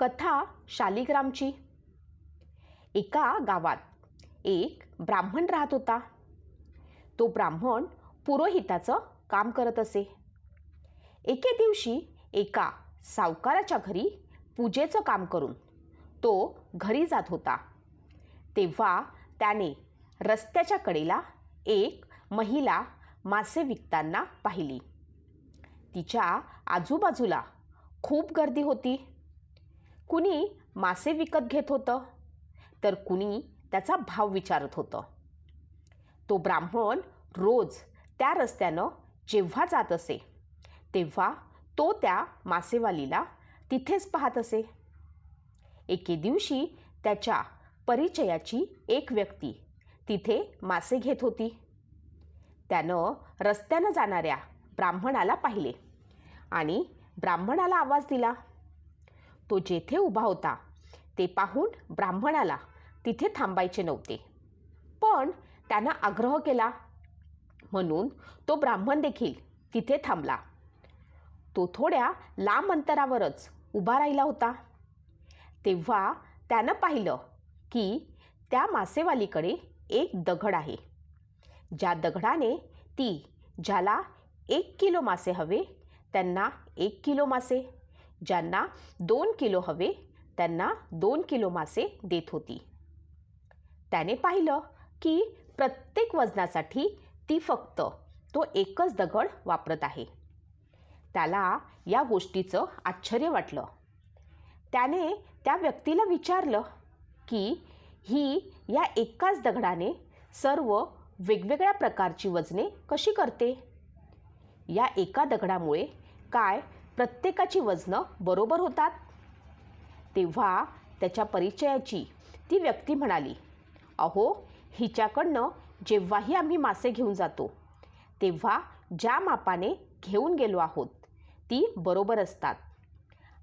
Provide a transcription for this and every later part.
कथा शालिग्रामची. एका गावात एक ब्राह्मण राहत होता. तो ब्राह्मण पुरोहिताचं काम करत असे. एके दिवशी एका सावकाराच्या घरी पूजेचं काम करून तो घरी जात होता. तेव्हा त्याने रस्त्याच्या कडेला एक महिला मासे विकताना पाहिली. तिच्या आजूबाजूला खूप गर्दी होती. कुणी मासे विकत घेत होतं? तर कुणी त्याचा भाव विचारत होतं. तो ब्राह्मण रोज त्या रस्त्यानं जेव्हा जात असे तेव्हा तो त्या मासेवालीला तिथेच पाहत असे. एके दिवशी त्याच्या परिचयाची एक व्यक्ती तिथे मासे घेत होती. त्यानं रस्त्यानं जाणाऱ्या ब्राह्मणाला पाहिले आणि ब्राह्मणाला आवाज दिला. तो जेथे उभा होता ते पाहून ब्राह्मणाला तिथे थांबायचे नव्हते. पण त्यानं आग्रह केला. म्हणून तो ब्राह्मण देखील तिथे थांबला. तो थोड्या लांब अंतरावरच उभा राहिला होता. तेव्हा त्यानं पाहिलं की त्या मासेवालीकडे एक दगड आहे. ज्या दगडाने ती ज्याला एक किलो मासे हवे त्यांना एक किलो मासे. ज्यांना दोन किलो हवे त्यांना दोन किलो मासे देत होती. त्याने पाहिलं की प्रत्येक वजनासाठी ती फक्त तो एकच दगड वापरत आहे. त्याला या गोष्टीचं आश्चर्य वाटलं. त्याने त्या व्यक्तीला विचारलं की ही या एकाच दगडाने सर्व वेगवेगळ्या प्रकारची वजने कशी करते? या एका दगडामुळे काय प्रत्येकाची वजनं बरोबर होतात. तेव्हा त्याच्या परिचयाची ती व्यक्ती म्हणाली अहो हिच्याकडनं जेव्हाही आम्ही मासे घेऊन जातो तेव्हा ज्या मापाने घेऊन गेलो आहोत ती बरोबर असतात.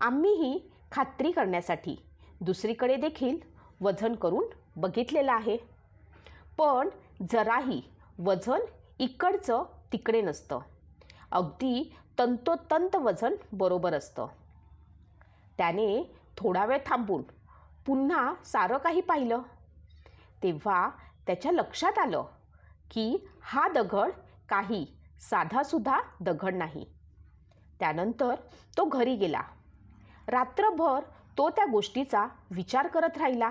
आम्हीही खात्री करण्यासाठी दुसरीकडे देखील वजन करून बघितलेलं आहे. पण जराही वजन इकडचं तिकडे नसतं. अगदी तंतोतंत वजन बरोबर असतं. त्याने थोडा वेळ थांबून पुन्हा सारं काही पाहिलं. तेव्हा त्याच्या लक्षात आलं की हा दगड काही साधासुद्धा दगड नाही. त्यानंतर तो घरी गेला. रात्रभर तो त्या गोष्टीचा विचार करत राहिला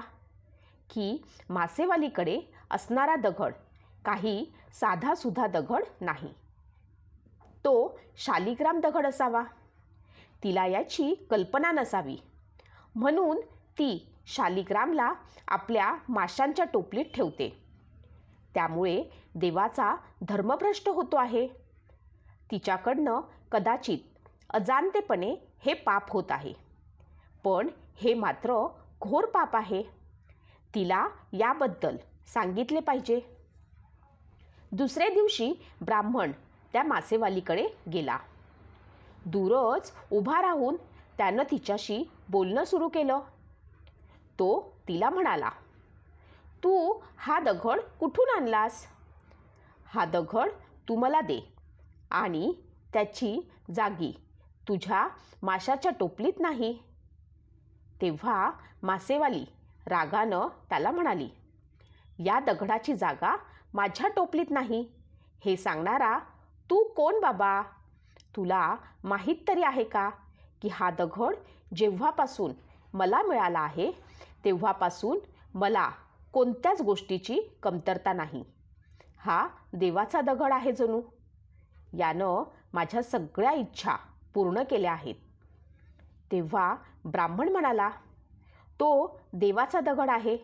की मासेवालीकडे असणारा दगड काही साधासुद्धा दगड नाही. तो शालिग्राम दगड असावा. तिला याची कल्पना नसावी. म्हणून ती शालिग्रामला आपल्या माशांच्या टोपलीत ठेवते. त्यामुळे देवाचा धर्मभ्रष्ट होतो आहे. तिच्याकडनं कदाचित अजाणतेपणे हे पाप होत आहे. पण हे मात्र घोर पाप आहे. तिला याबद्दल सांगितले पाहिजे. दुसऱ्या दिवशी ब्राह्मण त्या मासेवालीकडे गेला. दूरच उभा राहून त्यानं तिच्याशी बोलणं सुरू केलं. तो तिला म्हणाला तू हा दगड कुठून आणलास? हा दगड तू मला दे आणि त्याची जागी तुझ्या माशाच्या टोपलीत नाही. तेव्हा मासेवाली रागानं त्याला म्हणाली या दगडाची जागा माझ्या टोपलीत नाही हे सांगणारा तू कोण बाबा? तुला माहीत तरी आहे का की हा दगड जेव्हापासून मला मिळाला आहे तेव्हापासून मला कोणत्याच गोष्टीची कमतरता नाही. हा देवाचा दगड आहे जणू. यानं माझ्या सगळ्या इच्छा पूर्ण केल्या आहेत. तेव्हा ब्राह्मण म्हणाला तो देवाचा दगड आहे.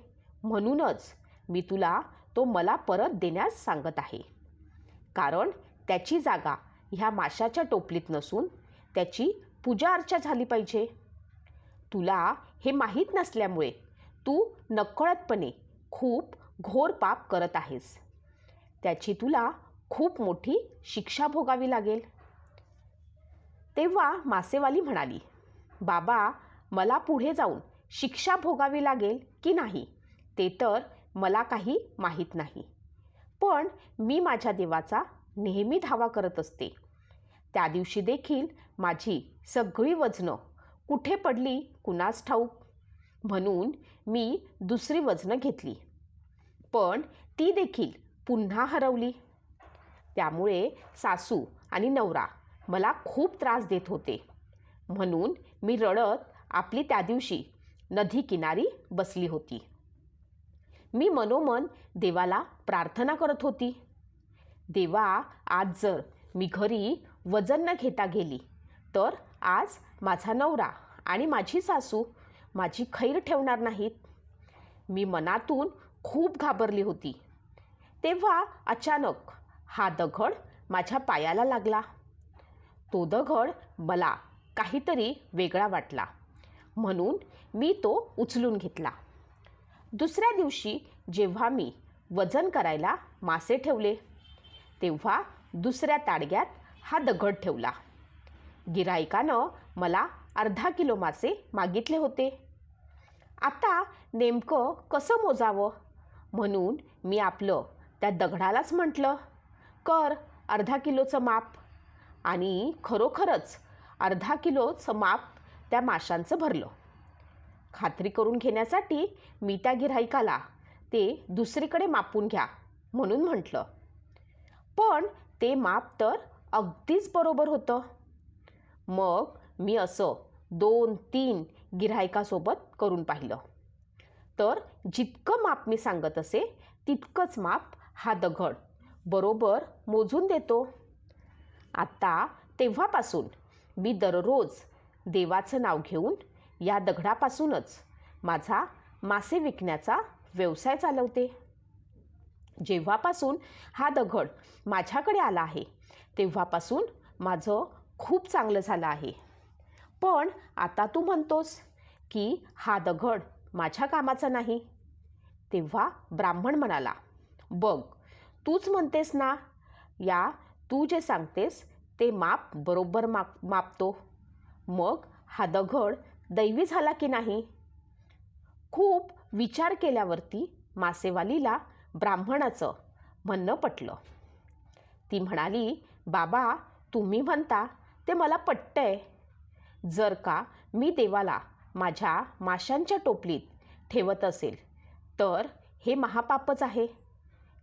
म्हणूनच मी तुला तो मला परत देण्यास सांगत आहे. कारण त्याची जागा ह्या माशाच्या टोपलीत नसून त्याची पूजा अर्चा झाली पाहिजे. तुला हे माहीत नसल्यामुळे तू नकळतपणे खूप घोर पाप करत आहेस. त्याची तुला खूप मोठी शिक्षा भोगावी लागेल. तेव्हा मासेवाली म्हणाली बाबा मला पुढे जाऊन शिक्षा भोगावी लागेल की नाही? ते तर मला काही माहीत नाही. पण मी माझ्या देवाचा नेहमी धावा करत असते. त्या दिवशी देखील माझी सगळी वजनं कुठे पडली कुणास ठाऊक? म्हणून मी दुसरी वजनं घेतली. पण ती देखील पुन्हा हरवली. त्यामुळे सासू आणि नवरा मला खूप त्रास देत होते. म्हणून मी रडत आपली त्या दिवशी नदी किनारी बसली होती. मी मनोमन देवाला प्रार्थना करत होती. देवा आज जर मी घरी वजन न घेता गेली तर आज माझा नवरा आणि माझी सासू माझी खैर ठेवणार नाहीत. मी मनातून खूप घाबरली होती. तेव्हा अचानक हा दगड माझ्या पायाला लागला. तो दगड मला काहीतरी वेगळा वाटला. म्हणून मी तो उचलून घेतला. दुसऱ्या दिवशी जेव्हा मी वजन करायला मासे ठेवले तेव्हा दुसऱ्या ताडग्यात हा दगड ठेवला. गिरायकानं मला अर्धा किलो मासे मागितले होते. आता नेमकं कसं मोजावं? म्हणून मी आपलं त्या दगडालाच म्हटलं कर अर्धा किलोचं माप. आणि खरोखरच अर्धा किलोचं माप त्या माशांचं भरलं. खात्री करून घेण्यासाठी मी त्या गिऱ्हाईकाला ते दुसरीकडे मापून घ्या म्हणून म्हटलं. पण ते माप तर अगदीच बरोबर होतं. मग मी असं दोन तीन गिऱ्हाईकासोबत करून पाहिलं. तर जितकं माप मी सांगत असे तितकंच माप हा दगड बरोबर मोजून देतो. आता तेव्हापासून मी दररोज देवाचं नाव घेऊन या दगडापासूनच माझा मासे विकण्याचा व्यवसाय चालवते. जेव्हापासून हा दगड माझ्याकडे आला आहे तेव्हापासून माझं खूप चांगलं झालं आहे. पण आता तू म्हणतोस की हा दगड माझ्या कामाचा नाही. तेव्हा ब्राह्मण म्हणाला बघ तूच म्हणतेस ना या तू जे सांगतेस ते माप बरोबर माप मापतो. मग हा दगड दैवी झाला की नाही? खूप विचार केल्यावरती मासेवालीला ब्राह्मणाचं म्हणणं पटलं. ती म्हणाली बाबा तुम्ही म्हणता ते मला पटतंय. जर का मी देवाला माझ्या माशांच्या टोपलीत ठेवत असेल तर हे महापापच आहे.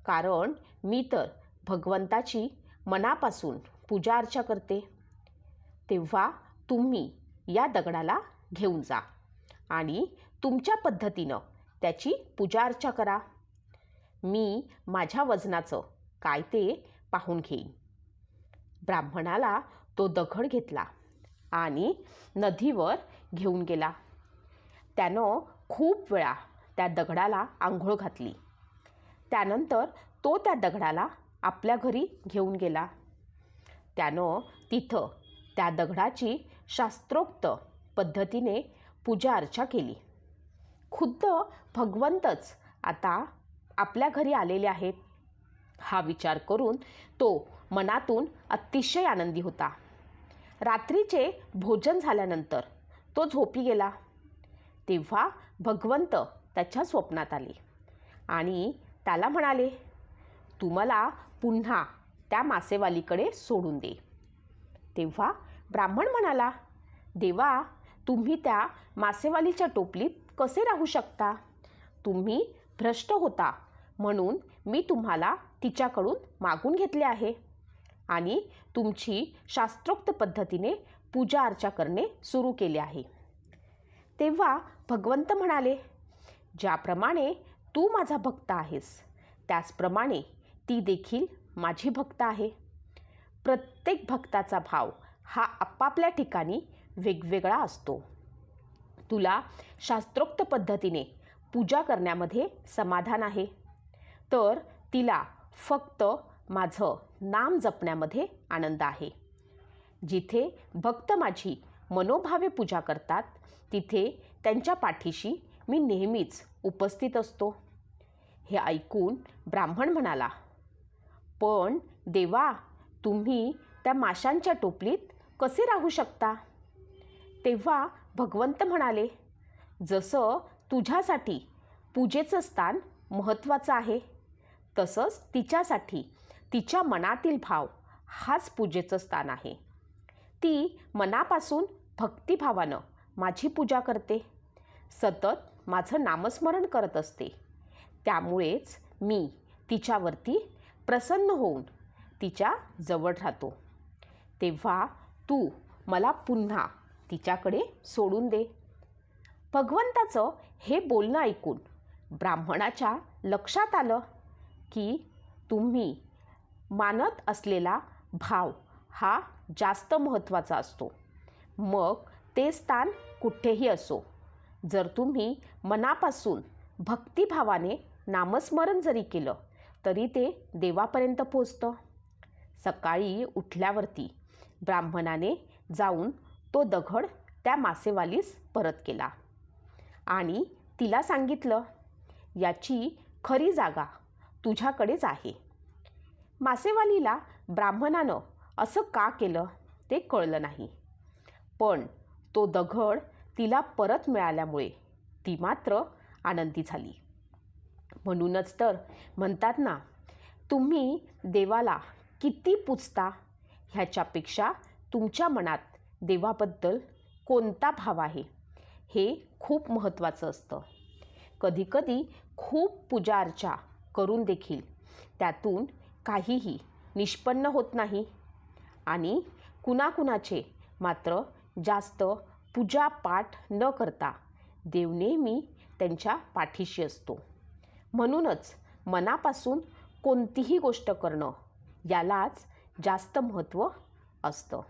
कारण मी तर भगवंताची मनापासून पूजा अर्चा करते. तेव्हा तुम्ही या दगडाला घेऊन जा आणि तुमच्या पद्धतीनं त्याची पूजा अर्चा करा. मी माझ्या वजनाचं काय ते पाहून घेईन. ब्राह्मणाला तो दगड घेतला आणि नदीवर घेऊन गेला. त्यानं खूप वेळा त्या दगडाला आंघोळ घातली. त्यानंतर तो त्या दगडाला आपल्या घरी घेऊन गेला. त्यानं तिथं त्या दगडाची शास्त्रोक्त पद्धतीने पूजा अर्चा केली. खुद्द भगवंतच आता आपल्या घरी आलेले आहेत. हा विचार करून तो मनातून अतिशय आनंदी होता. रात्रीचे भोजन झाल्यानंतर तो झोपी गेला. तेव्हा भगवंत त्याच्या स्वप्नात आले आणि त्याला म्हणाले तू मला पुन्हा त्या मासेवालीकडे सोडून दे. तेव्हा ब्राह्मण म्हणाला देवा तुम्ही त्या मासेवालीच्या टोपलीत कसे राहू शकता? तुम्ही भ्रष्ट होता म्हणून मी तुम्हाला तिच्याकडून मागून घेतले आहे. आणि तुमची शास्त्रोक्त पद्धतीने पूजा अर्चा करणे सुरू केले आहे. तेव्हा भगवंत म्हणाले ज्याप्रमाणे तू माझा भक्त आहेस त्याचप्रमाणे ती देखील माझी भक्त आहे. प्रत्येक भक्ताचा भाव हा आपापल्या ठिकाणी वेगवेगळा असतो. तुला शास्त्रोक्त पद्धतीने पूजा करण्यामध्ये समाधान आहे. तर तिला फक्त माझं नाम जपण्यामध्ये आनंद आहे. जिथे भक्त माझी मनोभावे पूजा करतात तिथे त्यांच्या पाठीशी मी नेहमीच उपस्थित असतो. हे ऐकून ब्राह्मण म्हणाला पण देवा तुम्ही त्या माशांच्या टोपलीत कसे राहू शकता? तेव्हा भगवंत म्हणाले जसं तुझ्यासाठी पूजेचं स्थान महत्त्वाचं आहे. तसंच तिच्यासाठी तिच्या मनातील भाव हाच पूजेचं स्थान आहे. ती मनापासून भक्तिभावानं माझी पूजा करते. सतत माझं नामस्मरण करत असते. त्यामुळेच मी तिच्यावरती प्रसन्न होऊन तिच्या जवळ राहतो. तेव्हा तू मला पुन्हा तिच्याकडे सोडून दे. भगवंताचं हे बोलणं ऐकून ब्राह्मणाच्या लक्षात आलं. की तुम्ही मानत असलेला भाव हा जास्त महत्त्वाचा असतो. मग ते स्थान कुठेही असो. जर तुम्ही मनापासून भक्तिभावाने नामस्मरण जरी केलं तरी ते देवापर्यंत पोचतं. सकाळी उठल्यावरती ब्राह्मणाने जाऊन तो दगड त्या मासेवालीस परत केला आणि तिला सांगितलं याची खरी जागा तुझ्याकडेच आहे. मासेवालीला ब्राह्मणानं असं का केलं ते कळलं नाही. पण तो दगड तिला परत मिळाल्यामुळे ती मात्र आनंदी झाली. म्हणूनच तर म्हणतात ना तुम्ही देवाला किती पुजता ह्याच्यापेक्षा तुमच्या मनात देवाबद्दल कोणता भाव आहे हे खूप महत्त्वाचं असतं. कधीकधी खूप पूजा अर्चा करून देखील. त्यातून काहीही निष्पन्न होत नाही. आणि कुणाकुणाचे मात्र जास्त पूजापाठ न करता देव नेहमी त्यांच्या पाठीशी असतो. म्हणूनच मनापासून कोणतीही गोष्ट करणं यालाच जास्त महत्त्व असतं.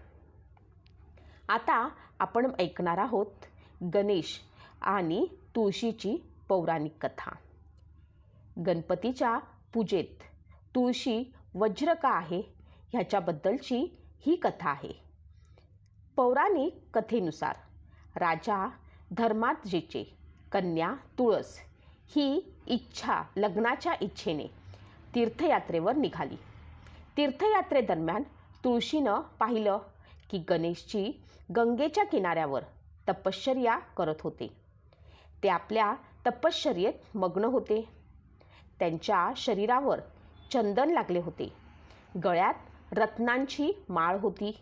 आता आपण ऐकणार आहोत गणेश आणि तुळशीची पौराणिक कथा. गणपतीच्या पूजेत. तुळशी वज्र का आहे ह्याच्याबद्दलची ही कथा आहे. पौराणिक कथेनुसार राजा धर्माजीचे कन्या तुळस ही इच्छा लग्नाच्या इच्छेने तीर्थयात्रेवर निघाली. तीर्थयात्रेदरम्यान तुळशीनं पाहिलं की गणेशजी गंगेच्या किनाऱ्यावर तपश्चर्या करत होते. ते आपल्या तपश्चर्येत मग्न होते. त्यांच्या शरीरावर चंदन लागले होते. गळ्यात रत्नांची माळ होती.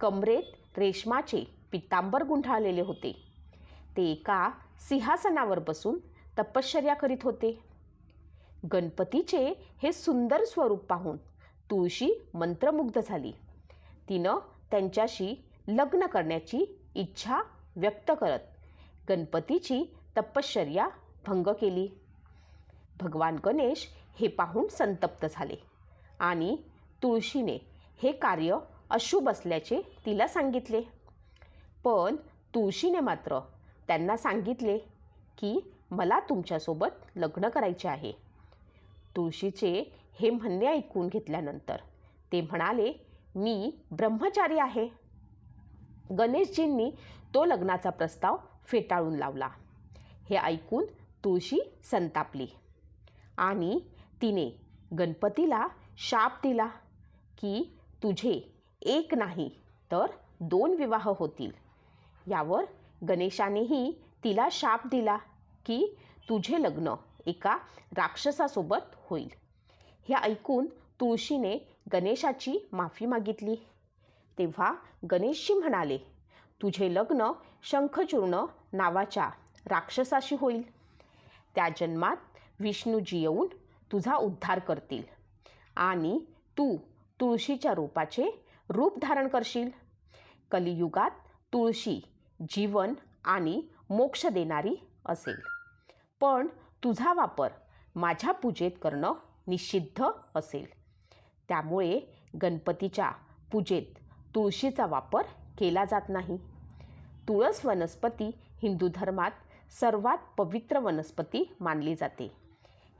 कमरेत रेशमाचे पितांबर गुंठाळलेले होते. ते एका सिंहासनावर बसून तपश्चर्या करीत होते. गणपतीचे हे सुंदर स्वरूप पाहून तुळशी मंत्रमुग्ध झाली. तिनं त्यांच्याशी लग्न करण्याची इच्छा व्यक्त करत गणपतीची तपश्चर्या भंग केली. भगवान गणेश हे पाहून संतप्त झाले. आणि तुळशीने हे कार्य अशुभ असल्याचे तिला सांगितले. पण तुळशीने मात्र त्यांना सांगितले की मला तुमच्यासोबत लग्न करायचे आहे. तुळशीचे हे म्हणणे ऐकून घेतल्यानंतर ते म्हणाले मी ब्रह्मचारी आहे. गणेशजींनी तो लग्नाचा प्रस्ताव फेटाळून लावला. हे ऐकून तुळशी संतापली. आणि तिने गणपतीला शाप दिला की तुझे एक नाही तर दोन विवाह होतील. यावर गणेशानेही तिला शाप दिला की तुझे लग्न एका राक्षसासोबत होईल. हे ऐकून तुळशीने गणेशाची माफी मागितली. तेव्हा गणेशजी म्हणाले तुझे लग्न शंखचूर्ण नावाच्या राक्षसाशी होईल. त्या जन्मात विष्णूजी येऊन तुझा उद्धार करतील. आणि तू तुळशीच्या रूपाचे रूप धारण करशील. कलियुगात तुळशी जीवन आणि मोक्ष देणारी असेल. पण तुझा वापर माझ्या पूजेत करणं निषिद्ध असेल. त्यामुळे गणपतीच्या पूजेत तुळशीचा वापर केला जात नाही. तुळस वनस्पती हिंदू धर्मात सर्वात पवित्र वनस्पती मानली जाते.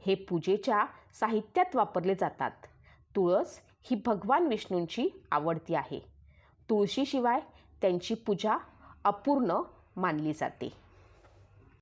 हे पूजेच्या साहित्यात वापरले जातात. तुळस ही भगवान विष्णूंची आवडती आहे. तुळशीशिवाय त्यांची पूजा अपूर्ण मानली जाते.